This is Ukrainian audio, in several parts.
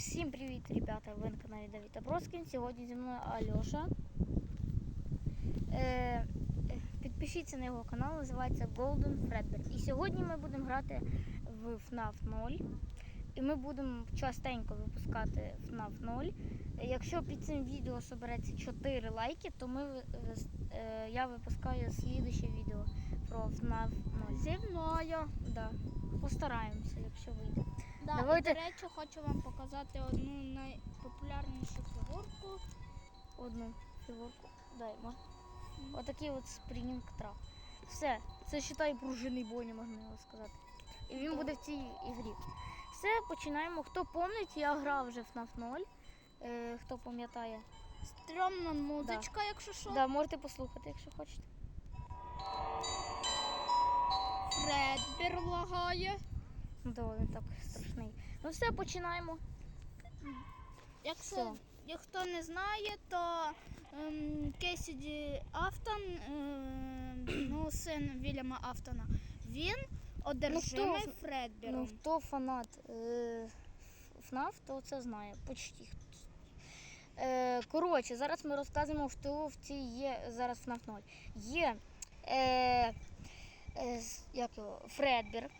Всім привіт, ребята! Ви на каналі Давід Аброскін. Сьогодні зі мною Альоша. Е, е, підпишіться на його канал, називається Golden Fredbear. І сьогодні ми будемо грати в FNAF 0. І ми будемо частенько випускати FNAF 0. Е, Якщо під цим відео собереться 4 лайки, то ми, е, я випускаю слідуще відео про FNAF 0. Зі мною. Да. Постараємося, якщо вийде. Да, Давайте- І, до речі, хочу вам показати одну найпопулярнішу фігурку. одну фігурку. Дай, можна. Отакий от спрінінг трап. Все, це вважай пружинний боні, можна його сказати. І він буде в цій ігрі. Все, починаємо. Хто пам'ятає, я грав вже в FNAF 0. Е, хто пам'ятає. Стрьомна музичка, якщо що. Да, можете послухати, якщо хочете. Фредбір лагає. Ну, він так страшний. Ну все, починаємо. Якщо хто не знає, то ем, Кейсіді Афтон, ем, ну, син Вільяма Афтона, він одержимий хто- Фредбіром. Ну, хто фанат е, ФНАФ, то це знає. Почти. Е, коротше, зараз ми розказуємо, хто в цій є зараз ФНАФ 0. Є е, е, як його, Фредбір,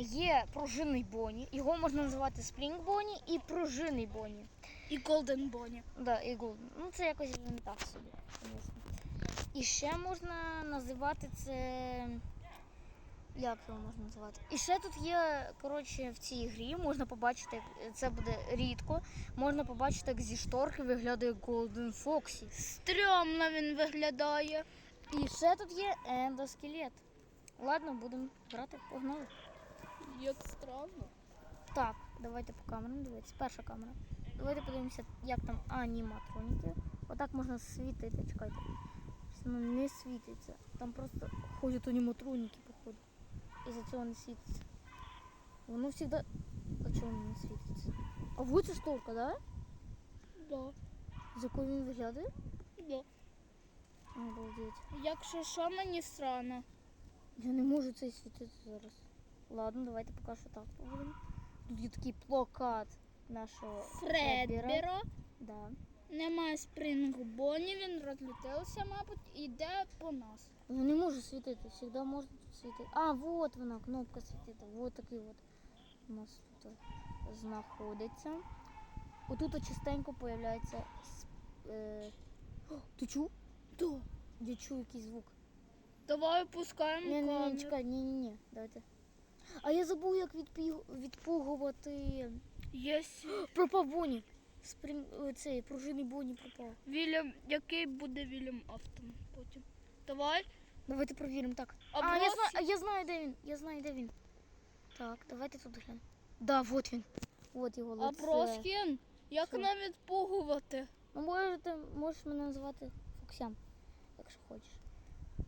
є пружинний Боні, його можна називати Спрінг Боні і пружинний Боні. І Голден Бонні. Да, і Golden. Ну це якось не так собі, звісно. І ще можна називати це. Як його можна називати? І ще тут є, коротше, в цій грі можна побачити, як- це буде рідко, можна побачити, як зі шторки виглядає Golden Foxy. Стрьомно він виглядає. І ще тут є ендоскелет. Ладно, будемо грати, погнали. Як странно. Так, давайте по камерам дивитися. Перша камера. Давайте подивимося, як там аніматроніки. Отак можна світити, чекайте. Воно не світиться. Там просто ходять аніматроніки, походу. І за цього не світиться. Воно завжди. А воно не світиться? А вот це шторка, да? Да. З якою він виглядає? Да. Обалдеть. Якщо що, мені странно. Я не можу цей світити зараз. Ладно, давайте поки що так побудемо. Тут є такий плакат нашого Фредбера. Да. Немає спрінгу Бонні, він розлютився, мабуть, і йде по нас. Я не можу світити, завжди можна тут світити. А, вот вона, кнопка світити. Вот такий от у нас тут знаходиться. Отут частенько появляється. Е... Ти чув? Да. Я чую якийсь звук. Давай опускаємо Ні, ні, ні, чекай, ні, ні, ні, давайте. А я забув, як відпіг... відпугувати. Є сі- Пропав Боні. Сприн... Цей пружинний Боні пропав. Вільям, який буде Вільям Автон потім. Давай. Давайте провіримо так. А А, я, брось- знаю, а я знаю, де він. Я знаю, де він. Так, давайте тут глянемо. Да, вот він. Вот його А лице. Проскін, як Що? нам відпугувати? Ну, можете, можеш мене називати Фоксян, якщо хочеш.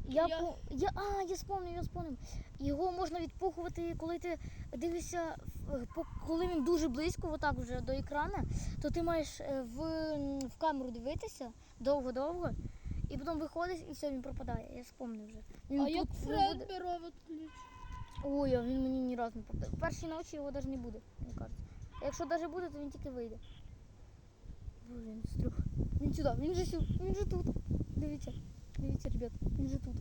Я, Я- По... я А, я спомнив, я спомнив. Його можна відпухувати, коли ти дивишся, коли він дуже близько, отак вже до екрана, то ти маєш е, в, в камеру дивитися довго-довго, і потім виходиш і все, він пропадає. Я спомнив вже. Він а як не буде- Фредбіро? Ой, а він мені ні разу не попадає. В першій ночі його навіть не буде, мені кажеться. Якщо навіть буде, то він тільки вийде. Блін, стрюх. Він сюди, він же сюди, він же тут. Дивіться, дивіться, ребят, він же тут.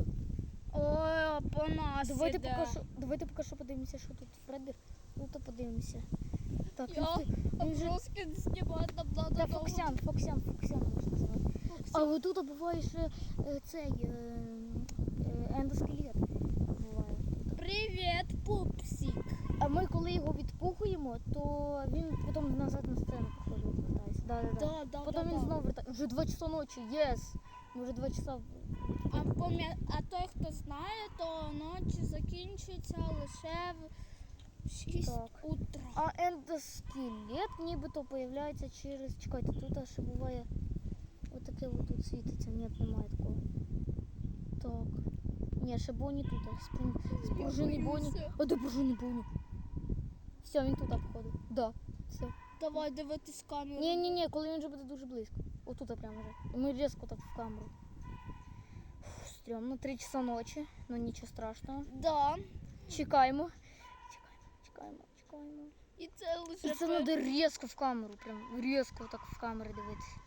Ой, по нас Давайте поки що, давайте поки що подивимося, що тут Фредбір. Ну то подивимося. Так, Я, він же... Проскін нам надо Та. Фоксян, Фоксян, Фоксян можна. А от тут буває ще е, цей е, е, ендоскелет. Буває. Привіт, пупсик. А ми коли його відпухуємо, то він потім назад на сцену походить вертається. Да, да, да. Да, да, Потім да, він да. знову вертається. Вже 2 часа ночі, єс! Ми вже 2 часа. А, пом'я... а той, хто знає, то ночі закінчується лише в 6 Так. утра. А ендоскелет нібито появляється через. Чекайте, тут ще буває. Отаке от тут світиться. Ні, немає такого. Так. Ні, ще Боні тут. Сприн... Спружинний Боні. А де пружинний Боні? Все, він тут походу. Да. Все. Давай дивитись камеру. Ні, ні, ні, коли він вже буде дуже близько. Отут прямо вже. І ми різко так в камеру. Фу, Стрьомно, 3 часа ночі, ну нічого страшного. Да. Чекаємо. Чекаємо, чекаємо, чекаємо. І це лише І це треба різко в камеру, прям різко так в камери дивитися.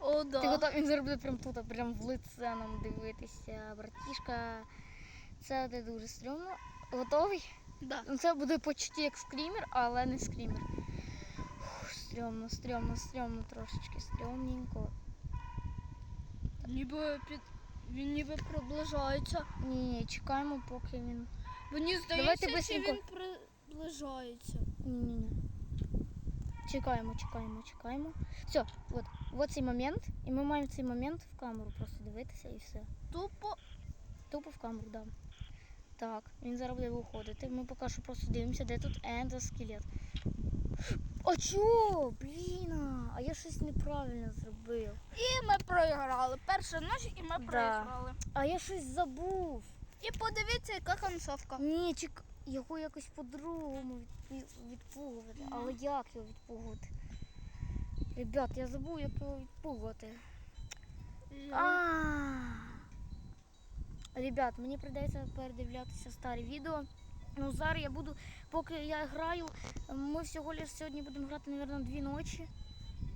О, да. Ти готов, він буде прям тут, а прям в лице нам дивитися. Братішка, це буде дуже стрьомно. Готовий? Да. Ну, Це буде почти як скрімер, але не скрімер. Стрьомно, стрьомно, стрьомно, трошечки стрьомненько. Ніби під... Він ніби приближається. Ні, ні, чекаємо, поки він. Мені здається, що він приближається. Ні, ні, ні. Чекаємо, чекаємо, чекаємо. Все, от, от цей момент, і ми маємо цей момент в камеру просто дивитися і все. Тупо Тупо в камеру, да. Так, він зараз буде виходити. Ми поки що просто дивимося, де тут ендоскелет. А чо? Блін, а, я щось неправильно зробив. і ми проіграли. Перша ніч і ми проіграли. А я щось забув. І подивіться, яка концовка. Ні, чек... його якось по-другому відпугувати. Але як його відпугувати? Ребят, я забув, як його відпугувати. А. Ребят, мені прийдеться передивлятися старі відео. Ну, зараз я буду, поки я граю, ми всього лиш сьогодні будемо грати, мабуть, дві ночі.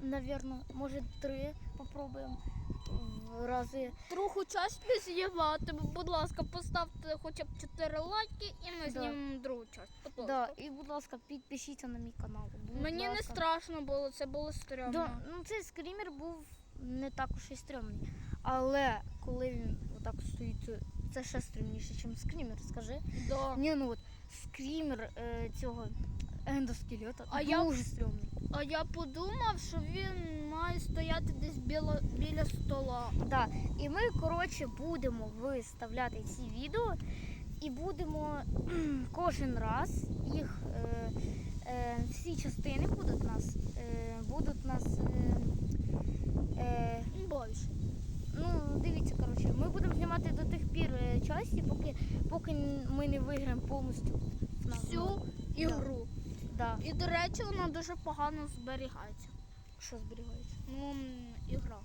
Навірно, може три попробуємо в рази. Другу часть не. Будь ласка, поставте хоча б 4 лайки і ми Да. знімемо другу часть. Будь Да, і, будь ласка, підпишіться на мій канал. Будь Мені не страшно було, це було стрьомно. Да, ну цей скрімер був не так уж і стрьомний. Але коли він отак стоїть, це- це ще стрімніше, ніж скрімер, скажи. Да. Ні, ну от скрімер е, цього ендоскелета А дуже я- стрьомний. А я подумав, що він має стояти десь біля, біля стола. Да. І ми, коротше, будемо виставляти ці відео і будемо кхм, кожен раз їх. Е, е, всі частини будуть нас. Е, будуть нас. Е, е, Більше. Ну, дивіться, коротше, ми будемо знімати до тих пір е, часі, поки, поки ми не виграємо повністю. Всю ігру. Да. І, до речі, вона дуже погано зберігається. Що зберігається? Ну, ігра.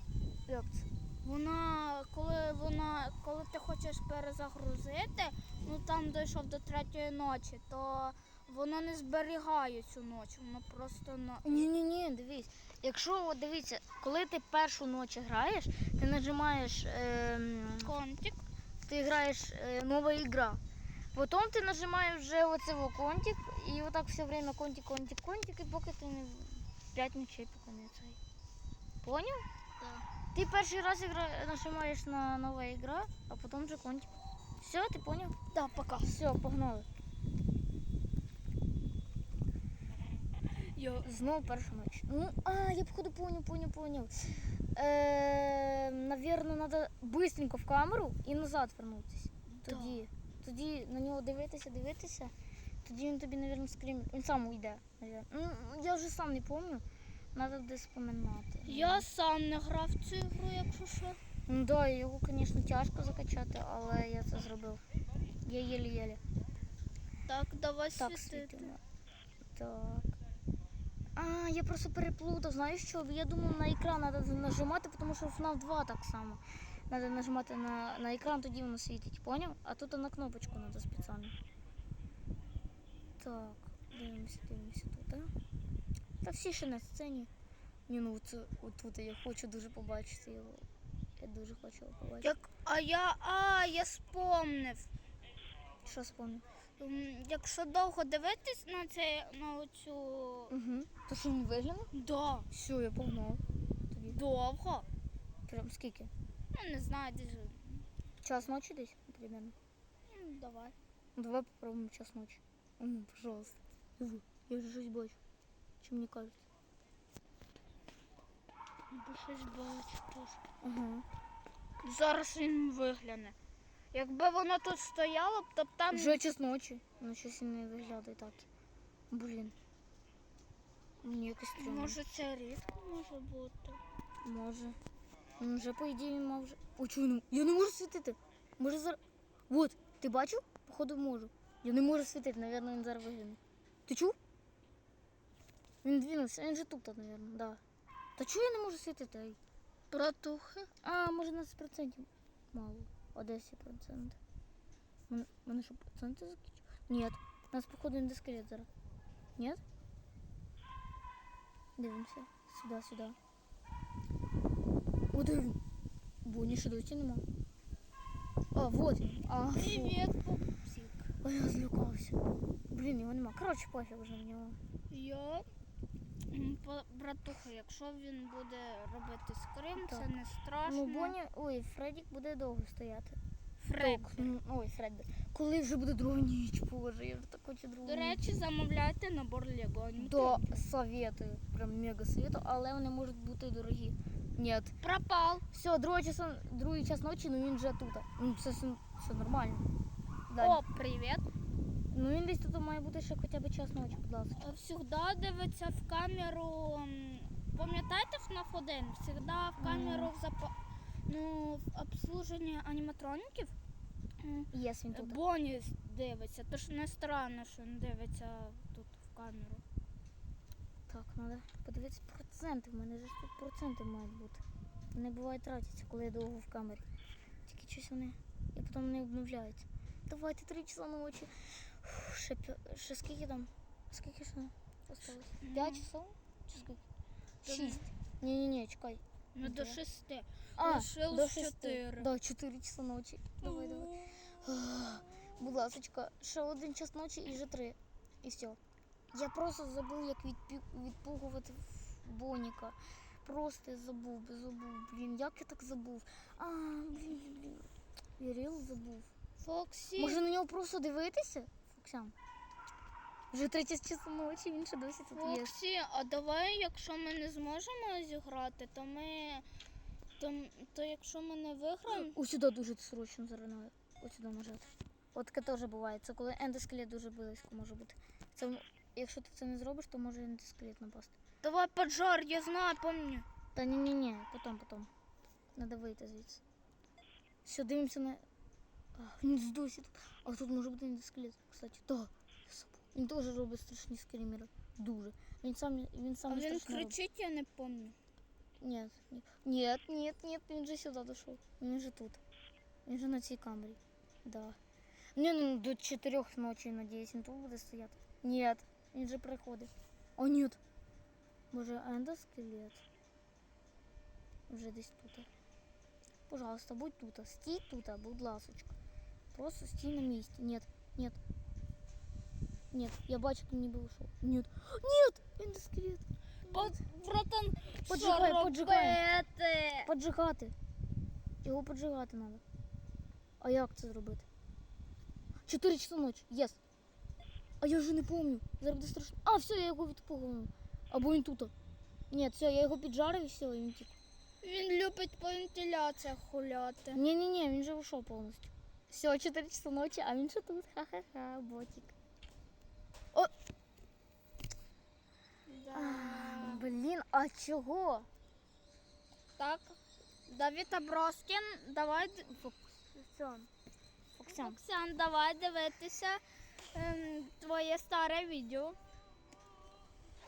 Як це? Вона, коли вона, коли ти хочеш перезагрузити, ну там дійшов до третьої ночі, то воно не зберігає цю ніч, воно просто на. Ні, ні, ні, дивись. Якщо от дивіться, коли ти першу ніч граєш, ти нажимаєш, ем, Контик. ти граєш е, нова ігра. Потім ти нажимаєш вже оце контик, і отак все время контик, контик, контик, і поки ти не 5 ночей поки не цей. Поняв? Так. Ти перший раз ігра... нажимаєш на нова ігра, а потім вже контик. Все, ти поняв? Да, пока. Все, погнали. Я... Знову перша ніч. Ну, а, я походу поняв, поняв, поняв. Е, Навірно, треба быстренько в камеру і назад вернутися. Тоді, тоді на нього дивитися, дивитися. Тоді він тобі, навірно, скрім. Він сам уйде, навірно. Ну, я вже сам не пам'ятаю. Треба десь споминати. Я сам не грав в цю ігру, якщо що. Ну да, його, звісно, тяжко закачати, але я це зробив. Я єлі-єлі. Так, давай Так, світити. світимо. Так. А, я просто переплутав. Знаєш що? Я думав на екран треба нажимати, тому що в FNAF 2 так само. Треба нажимати на, на екран, тоді воно світить, поняв? А тут на кнопочку треба спеціально. Так, дивимося, дивимося тут, а? Та всі ще на сцені. Ні, ну це отут я хочу дуже побачити його. Я дуже хочу його побачити. Як... А я. А, я спомнив. Що спомнив? Якщо довго дивитись на це, на оцю. Угу. То що він виглянув? Да, Все, я погнав. Тоді. довго. Прям скільки? Ну, не знаю, десь. Час ночи десь, примерно. М, Давай. Ну, давай попробуем час ночи. Ну, пожалуйста. Я же щось бачу. Чи мені кажеться? Бо щось бачу теж. Ага. Зараз він вигляне. Якби воно тут стояло б, то б там. Вже час ночі. Ну, щось не виглядає так. Блін. Мені якось стрімно. Може це рідко може бути. Може. Ну, вже, по ідеї, мав вже. О, чого я не... Я не можу світити. Може зараз. Вот, ти бачив? Походу можу. Я не можу світити, напевно, він зараз вигляне. Ти чув? Він двинувся, він же тут, напевно, да. Та чого я не можу світити? Ай? Братухи. А, може на 10% мало. О 10%. Мене, мене що, проценти закінчили? Ні. У нас, походу, не скелет зараз. Ні? Дивимося. Сюди, сюди. О, де він? Буні ще досі нема. А, вот він. А, фу. Привіт, пупсик. Ой, я злякався. Блін, його нема. Коротше, пофіг вже в нього. Я м, по- братуха, якщо він буде робити скрим, це не страшно. Ну, Боні, ой, Фредік буде довго стояти. Фред. Так, ну, ой, Фредбер. Коли вже буде друга ніч, боже, я вже так хочу другу До речі, замовляйте набор Лего. До советую, прям мега советую, але вони можуть бути дорогі. Ні. Пропав. Все, другий час, другий час ночі, ну він вже тут. Ну, все, все нормально. Да. О, привіт. Ну він десь тут має бути ще хоча б час ночі, будь ласка. Всегда дивиться в камеру. Пам'ятаєте FNAF 1? Всегда в камеру в запа... ну, в обслуженні аніматроніків. Єс, він тут. Боні дивиться, тож не странно, що він дивиться тут в камеру. Так, треба подивитися проценти. В мене ж тут проценти мають бути. Вони буває тратяться, коли я довго в камері. Тільки щось вони. І потім не обновляються. Давайте три часа ночі. Ще, ще скільки там? Скільки ще осталось? П'ять часов? Чи скільки? Шість. Ні-ні-ні, чекай. Ну, до шести. А, Лишилось до чотири. Да, чотири часа ночі. Давай, давай. Ах, Будь ласочка, ще один час ночі і вже три. І все. Я просто забув, як відпугувати Боніка. Просто забув, забув. Блін, як я так забув? А, блін, блін. Вірил забув. Фоксі. Може на нього просто дивитися? Фоксян. Вже третя часа ночі, він ще досі тут є. Фоксі, а давай, якщо ми не зможемо зіграти, то ми. То, то якщо ми не виграємо, Ось сюди дуже срочно зараз надо. Ось сюди може. От таке теж буває. Це коли ендоскелет дуже близько може бути. Це, якщо ти це не зробиш, то може ендоскелет напасти. давай поджар, я знаю, помню. Та ні, ні, ні, потом, потом. Надо вийти звідси. Все, дивимося на. А, він досі тут. А тут може бути ендоскелет, кстати. Да, я забув. Він теж робить страшні скримери. Дуже. Він сам він сам А він страшно робить. кричить, я не помню. Нет, ні- нет, нет, нет, він же сюди дійшов. Він же тут. Він же на цій камері. Да. Не, ну до чотирьох ночі, надіюсь, він тут буде стояти. Нет, він же приходить. О, нет. Може, ендоскелет? Вже десь тут. Пожалуйста, будь тут. Стій тут, будь ласочка. Просто стій на місці. Нет, нет. Нет, я бачу, ти ніби вийшов. Нет. Нет! Ендоскелет. Бо, братан, Поджигай, поджигай. Поджигати. Його поджигати треба. А як це зробити? Чотири часа ночі. Єс. А я вже не пам'ятаю. Зараз буде страшно. А, все, я його відпугував. Або він тут. Ні, все, я його піджарив і все, він тік. Він любить по вентиляціях хуляти. Ні, ні, ні, він вже вийшов повністю. Все, 4 часа ночі, а він ще тут. Ха-ха-ха, ботик. А, блін, а чого? Так. Давід Аброскін, давай. Фоксян. Фоксян. Оксан, давай дивитися ем, твоє старе відео.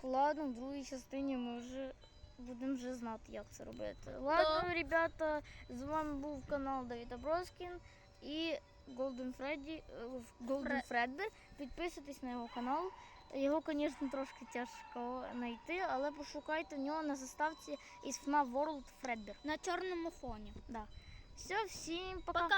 Ладно, в другій частині ми вже будемо вже знати, як це робити. Ладно, ребята, з вами був канал Давіда Броскін і Golden Freddy, е, Golden Freddy. Підписуйтесь на його канал. Його, звісно, трошки тяжко знайти, але пошукайте в нього на заставці із FNAF World Fredbear. На чорному фоні. Да. Все, всім пока. Пока.